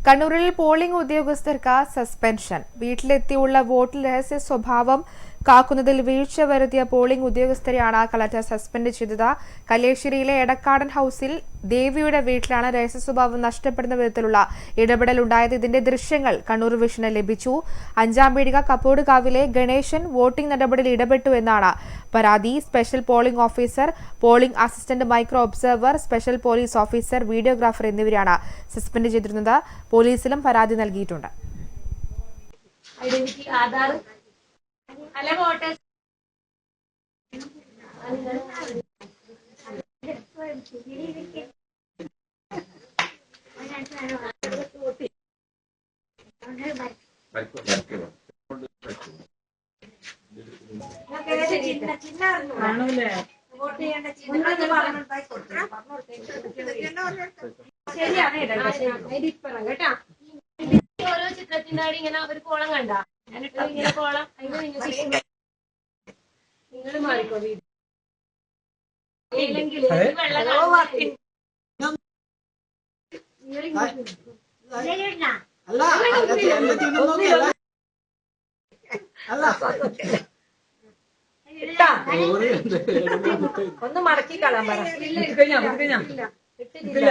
കണ്ണൂരിൽ പോളിംഗ് ഉദ്യോഗസ്ഥർക്ക് സസ്പെൻഷൻ വീട്ടിലെത്തിയുള്ള വോട്ടിൽ രഹസ്യ സ്വഭാവം കാക്കുന്നതിൽ വീഴ്ച വരുത്തിയ പോളിംഗ് ഉദ്യോഗസ്ഥരെയാണ് കളക്ടർ സസ്പെൻഡ് ചെയ്തത്. കല്ലേശ്ശേരിയിലെ എടക്കാടൻ ഹൌസിൽ ദേവിയുടെ വീട്ടിലാണ് രഹസ്യ സ്വഭാവം നഷ്ടപ്പെടുന്ന വിധത്തിലുള്ള ഇടപെടൽ ഉണ്ടായത്. ഇതിന്റെ ദൃശ്യങ്ങൾ കണ്ണൂർ വിഷന് ലഭിച്ചു. അഞ്ചാം പീടിക കപ്പോടുകാവിലെ ഗണേശൻ വോട്ടിംഗ് നടപടിയിൽ ഇടപെട്ടു എന്നാണ് പരാതി. Special polling officer polling assistant micro observer special police officer videographer എന്നിവരാണ് സസ്പെൻഡ് ചെയ്തിരുന്നത്. പോലീസിലും പരാതി നൽകിയിട്ടുണ്ട്. ഐഡന്റിറ്റി ആധാർ അല്ല വോട്ടേഴ്സ് ശരിയാണ് കേട്ടാ. ഓരോ ചിത്രത്തിന്റെ അടി ഇങ്ങനെ ഒരു കോളം കണ്ട? ഇങ്ങനെ അതിന് നിങ്ങൾ നിങ്ങൾ മാറിക്കോ വീട്. ഇല്ലെങ്കിൽ വെള്ളം അല്ല. ഒന്ന് മടക്കി കളാൻ പറ. ഇട്ടിട്ടില്ല.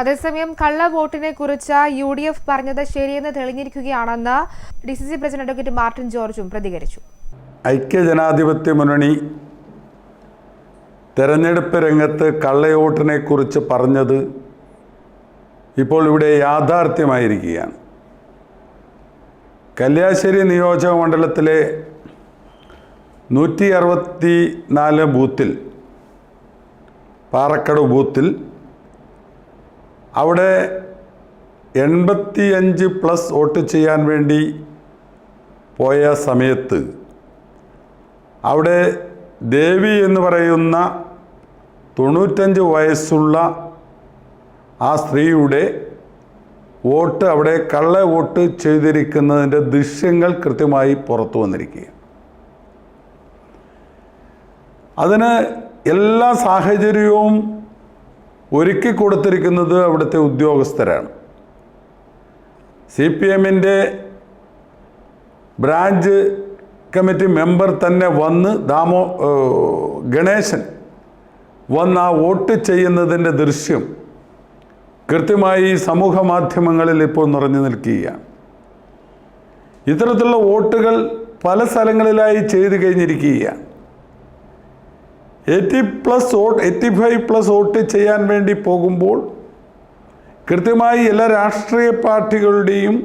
അതേസമയം കള്ള വോട്ടിനെ കുറിച്ച് യു ഡി എഫ് പറഞ്ഞത് ശരിയെന്ന് തെളിഞ്ഞിരിക്കുകയാണെന്ന് D C C president advocate Martin ജോർജും പ്രതികരിച്ചു. ഐക്യജനാധിപത്യ മുന്നണി തെരഞ്ഞെടുപ്പ് രംഗത്ത് കള്ളവോട്ടിനെ കുറിച്ച് പറഞ്ഞത് ഇപ്പോൾ ഇവിടെ യാഥാർത്ഥ്യമായിരിക്കുകയാണ്. കല്യാശ്ശേരി നിയോജക മണ്ഡലത്തിലെ നൂറ്റി അറുപത്തി നാല് ബൂത്തിൽ പാറക്കട് ബൂത്തിൽ അവിടെ എൺപത്തിയഞ്ച് പ്ലസ് വോട്ട് ചെയ്യാൻ വേണ്ടി പോയ സമയത്ത് അവിടെ ദേവി എന്ന് പറയുന്ന തൊണ്ണൂറ്റഞ്ച് വയസ്സുള്ള ആ സ്ത്രീയുടെ വോട്ട് അവിടെ കള്ള വോട്ട് ചെയ്തിരിക്കുന്നതിന്റെ ദൃശ്യങ്ങൾ കൃത്യമായി പുറത്തു വന്നിരിക്കുക അതിന് എല്ലാ സാഹചര്യവും ഒരുക്കി കൊടുത്തിരിക്കുന്നത് അവിടുത്തെ ഉദ്യോഗസ്ഥരാണ്. സി പി എമ്മിന്റെ ബ്രാഞ്ച് കമ്മിറ്റി മെമ്പർ തന്നെ വന്ന് ദാമോ ഗണേശൻ വന്ന് ആ വോട്ട് ചെയ്യുന്നതിന്റെ ദൃശ്യം കൃത്യമായി സമൂഹ മാധ്യമങ്ങളിൽ ഇപ്പോൾ നിറഞ്ഞു നിൽക്കുകയാണ്. ഇത്തരത്തിലുള്ള വോട്ടുകൾ പല സ്ഥലങ്ങളിലായി ചെയ്തു കഴിഞ്ഞിരിക്കുകയാണ്. Eighty plus vote eighty five plus vote ചെയ്യാൻ വേണ്ടി പോകുമ്പോൾ കൃത്യമായി എല്ലാ രാഷ്ട്രീയ പാർട്ടികളുടെയും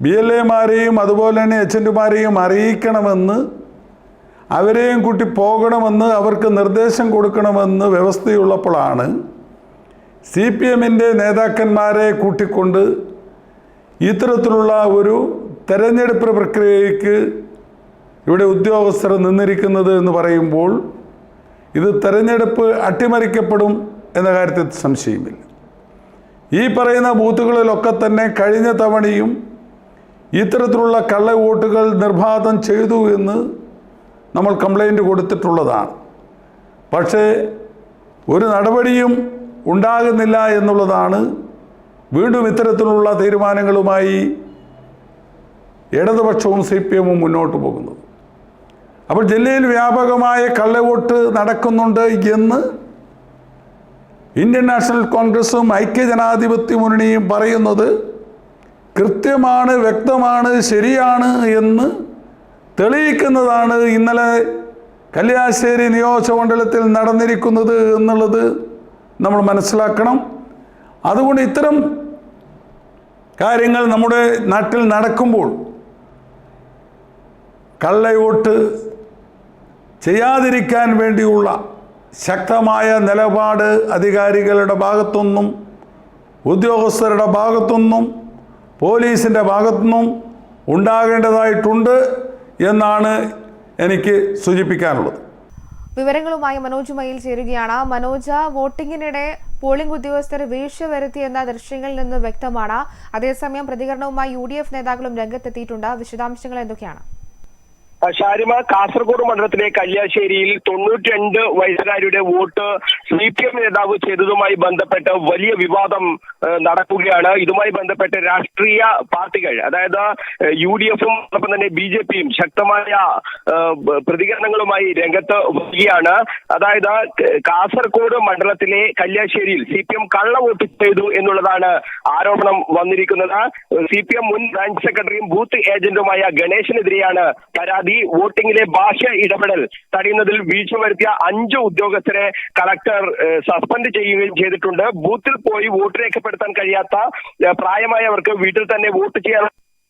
ബി എൽ എമാരെയും അതുപോലെ തന്നെ ഏജന്റുമാരെയും അറിയിക്കണമെന്ന് അവരെയും കൂട്ടി പോകണമെന്ന് അവർക്ക് നിർദ്ദേശം കൊടുക്കണമെന്ന് വ്യവസ്ഥയുള്ളപ്പോഴാണ് സി പി എമ്മിന്റെ നേതാക്കന്മാരെ കൂട്ടിക്കൊണ്ട് ഇത്തരത്തിലുള്ള ഒരു തെരഞ്ഞെടുപ്പ് പ്രക്രിയയ്ക്ക് ഇവിടെ ഉദ്യോഗസ്ഥർ നിന്നിരിക്കുന്നത് എന്ന് പറയുമ്പോൾ ഇത് തെരഞ്ഞെടുപ്പ് അട്ടിമറിക്കപ്പെടും എന്ന കാര്യത്തിൽ സംശയമില്ല. ഈ പറയുന്ന ബൂത്തുകളിലൊക്കെ തന്നെ കഴിഞ്ഞ തവണയും ഇത്തരത്തിലുള്ള കള്ള വോട്ടുകൾ നിർബാധം ചെയ്തു എന്ന് നമ്മൾ കംപ്ലൈന്റ് കൊടുത്തിട്ടുള്ളതാണ്. പക്ഷേ ഒരു നടപടിയും ഉണ്ടാകുന്നില്ല എന്നുള്ളതാണ് വീണ്ടും ഇത്തരത്തിലുള്ള തീരുമാനങ്ങളുമായി ഇടതുപക്ഷവും സി പി എമ്മും മുന്നോട്ട് പോകുന്നത്. അപ്പോൾ ജില്ലയിൽ വ്യാപകമായ കള്ളവോട്ട് നടക്കുന്നുണ്ട് എന്ന് ഇന്ത്യൻ നാഷണൽ കോൺഗ്രസും ഐക്യജനാധിപത്യ മുന്നണിയും പറയുന്നത് കൃത്യമാണ് വ്യക്തമാണ് ശരിയാണ് എന്ന് തെളിയിക്കുന്നതാണ് ഇന്നലെ കല്യാശ്ശേരി നിയോജകമണ്ഡലത്തിൽ നടന്നിരിക്കുന്നത് എന്നുള്ളത് നമ്മൾ മനസ്സിലാക്കണം. അതുകൊണ്ട് ഇത്തരം കാര്യങ്ങൾ നമ്മുടെ നാട്ടിൽ നടക്കുമ്പോൾ കള്ളവോട്ട് ചെയ്യാതിരിക്കാൻ വേണ്ടിയുള്ള ശക്തമായ നിലപാട് അധികാരികളുടെ ഭാഗത്തുനിന്നും ഉദ്യോഗസ്ഥരുടെ ഭാഗത്തുനിന്നും പോലീസിന്റെ ഭാഗത്തുനിന്നും ഉണ്ടാകേണ്ടതായിട്ടുണ്ട് എന്നാണ് എനിക്ക് സൂചിപ്പിക്കാനുള്ളത്. വിവരങ്ങളുമായി മനോജ് മയിൽ ചേരുകയാണ്. മനോജ വോട്ടിങ്ങിനിടെ പോളിംഗ് ഉദ്യോഗസ്ഥർ വീഴ്ച വരുത്തിയെന്ന ദൃശ്യങ്ങളിൽ നിന്ന് വ്യക്തമാണ്. അതേസമയം പ്രതികരണവുമായി യു നേതാക്കളും രംഗത്തെത്തിയിട്ടുണ്ട്. വിശദാംശങ്ങൾ എന്തൊക്കെയാണ്? ഷാരിമ കാസർഗോഡ് മണ്ഡലത്തിലെ കല്യാശ്ശേരിയിൽ തൊണ്ണൂറ്റി രണ്ട് വയസ്സുകാരുടെ വോട്ട് സി പി എം നേതാവ് ചെയ്തതുമായി ബന്ധപ്പെട്ട് വലിയ വിവാദം നടക്കുകയാണ്. ഇതുമായി ബന്ധപ്പെട്ട് രാഷ്ട്രീയ പാർട്ടികൾ അതായത് യു ഡി എഫും അതോടൊപ്പം തന്നെ ബി ജെ പിയും ശക്തമായ പ്രതികരണങ്ങളുമായി രംഗത്ത് വരികയാണ്. അതായത് കാസർഗോഡ് മണ്ഡലത്തിലെ കല്യാശ്ശേരിയിൽ സി പി എം കള്ള വോട്ട് ചെയ്തു എന്നുള്ളതാണ് ആരോപണം വന്നിരിക്കുന്നത്. സി പി എം മുൻ ബ്രാഞ്ച് സെക്രട്ടറിയും ബൂത്ത് ഏജന്റുമായ ഗണേശനെതിരെയാണ് പരാതി വോട്ടിംഗിലെ ഭാഷ ഇടപെടൽ. തടയുന്നതിൽ വീഴ്ച വരുത്തിയ അഞ്ച് ഉദ്യോഗസ്ഥരെ കളക്ടർ സസ്പെൻഡ് ചെയ്യുകയും ചെയ്തിട്ടുണ്ട്. ബൂത്തിൽ പോയി വോട്ട് രേഖപ്പെടുത്താൻ കഴിയാത്ത പ്രായമായവർക്ക് വീട്ടിൽ തന്നെ വോട്ട് ചെയ്യാൻ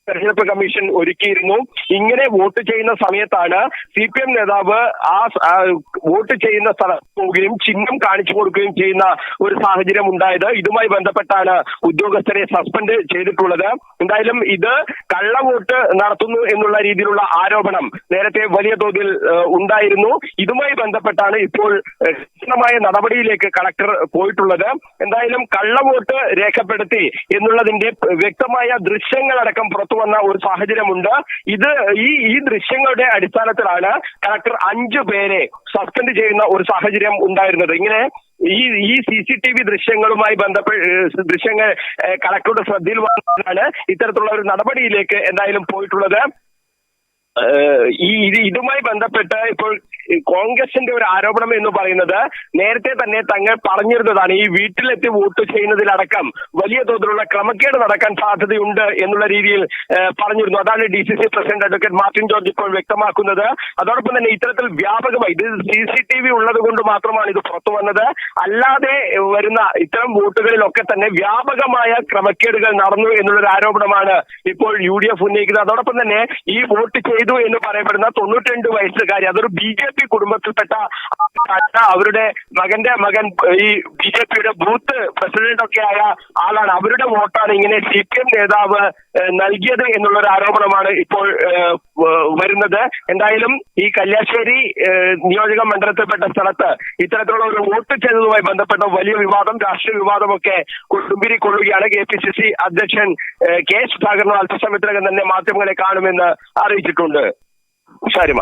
തെരഞ്ഞെടുപ്പ് കമ്മീഷൻ ഒരുക്കിയിരുന്നു. ഇങ്ങനെ വോട്ട് ചെയ്യുന്ന സമയത്താണ് സി പി എം നേതാവ് ആ വോട്ട് ചെയ്യുന്ന സ്ഥലത്ത് പോവുകയും ചിഹ്നം കാണിച്ചു കൊടുക്കുകയും ചെയ്യുന്ന ഒരു സാഹചര്യം ഉണ്ടായത്. ഇതുമായി ബന്ധപ്പെട്ടാണ് ഉദ്യോഗസ്ഥരെ സസ്പെൻഡ് ചെയ്തിട്ടുള്ളത്. എന്തായാലും ഇത് കള്ളവോട്ട് നടത്തുന്നു എന്നുള്ള രീതിയിലുള്ള ആരോപണം നേരത്തെ വലിയ തോതിൽ ഉണ്ടായിരുന്നു. ഇതുമായി ബന്ധപ്പെട്ടാണ് ഇപ്പോൾ കൃഷ്ണമായ നടപടിയിലേക്ക് കളക്ടർ പോയിട്ടുള്ളത്. എന്തായാലും കള്ളവോട്ട് രേഖപ്പെടുത്തി എന്നുള്ളതിന്റെ വ്യക്തമായ ദൃശ്യങ്ങളടക്കം പുറത്തു വന്ന ഒരു സാഹചര്യമുണ്ട്. ഇത് ഈ ഈ ദൃശ്യങ്ങളുടെ അടിസ്ഥാനത്തിലാണ് കളക്ടർ അഞ്ചു പേരെ സസ്പെൻഡ് ചെയ്യുന്ന ഒരു സാഹചര്യം ഉണ്ടായിരുന്നത്. ഇങ്ങനെ ഈ ഈ സി സി ടി വി ദൃശ്യങ്ങളുമായി ബന്ധപ്പെട്ട് ദൃശ്യങ്ങൾ കളക്ടറുടെ ശ്രദ്ധയിൽ വന്നതാണ് ഇത്തരത്തിലുള്ള ഒരു നടപടിയിലേക്ക് എന്തായാലും പോയിട്ടുള്ളത്. ഈ ഇത് ഇതുമായി ബന്ധപ്പെട്ട് ഇപ്പോൾ കോൺഗ്രസിന്റെ ഒരു ആരോപണം എന്ന് പറയുന്നത് നേരത്തെ തന്നെ തങ്ങൾ പറഞ്ഞിരുന്നതാണ് ഈ വീട്ടിലെത്തി വോട്ട് ചെയ്യുന്നതിലടക്കം വലിയ തോതിലുള്ള ക്രമക്കേട് നടക്കാൻ സാധ്യതയുണ്ട് എന്നുള്ള രീതിയിൽ പറഞ്ഞിരുന്നു. അതാണ് D C C president advocate Martin George ഇപ്പോൾ വ്യക്തമാക്കുന്നത്. അതോടൊപ്പം തന്നെ ഇത്തരത്തിൽ വ്യാപകമായി ഇത് സി സി ടി വി ഉള്ളത് കൊണ്ട് മാത്രമാണ് ഇത് പുറത്തു വന്നത്. അല്ലാതെ വരുന്ന ഇത്തരം വോട്ടുകളിലൊക്കെ തന്നെ വ്യാപകമായ ക്രമക്കേടുകൾ നടന്നു എന്നുള്ളൊരു ആരോപണമാണ് ഇപ്പോൾ യു ഡി എഫ് ഉന്നയിക്കുന്നത്. അതോടൊപ്പം തന്നെ ഈ വോട്ട് ചെയ്തു എന്ന് പറയപ്പെടുന്ന തൊണ്ണൂറ്റിരണ്ട് വയസ്സുകാരി അതൊരു ബി ജെ പി കുടുംബത്തിൽപ്പെട്ട അവരുടെ മകന്റെ മകൻ ഈ ബി ജെ പിയുടെ ബൂത്ത് പ്രസിഡന്റ് ഒക്കെ ആയ ആളാണ്. അവരുടെ വോട്ടാണ് ഇങ്ങനെ സി പി എം നേതാവ് നൽകിയത് എന്നുള്ള ഒരു ആരോപണമാണ് ഇപ്പോൾ വരുന്നത്. എന്തായാലും ഈ കല്യാശ്ശേരി നിയോജക മണ്ഡലത്തിൽപ്പെട്ട സ്ഥലത്ത് ഇത്തരത്തിലുള്ള ഒരു വോട്ട് ചെയ്തതുമായി ബന്ധപ്പെട്ട വലിയ വിവാദം രാഷ്ട്രീയ വിവാദമൊക്കെ കുടുംബിരി കൊള്ളുകയാണ്. കെ പി സി സി അധ്യക്ഷൻ കെ സുധാകരൻ അല്പസമയത്തിനകം തന്നെ മാധ്യമങ്ങളെ കാണുമെന്ന് അറിയിച്ചിട്ടുണ്ട്. ഷാരിമ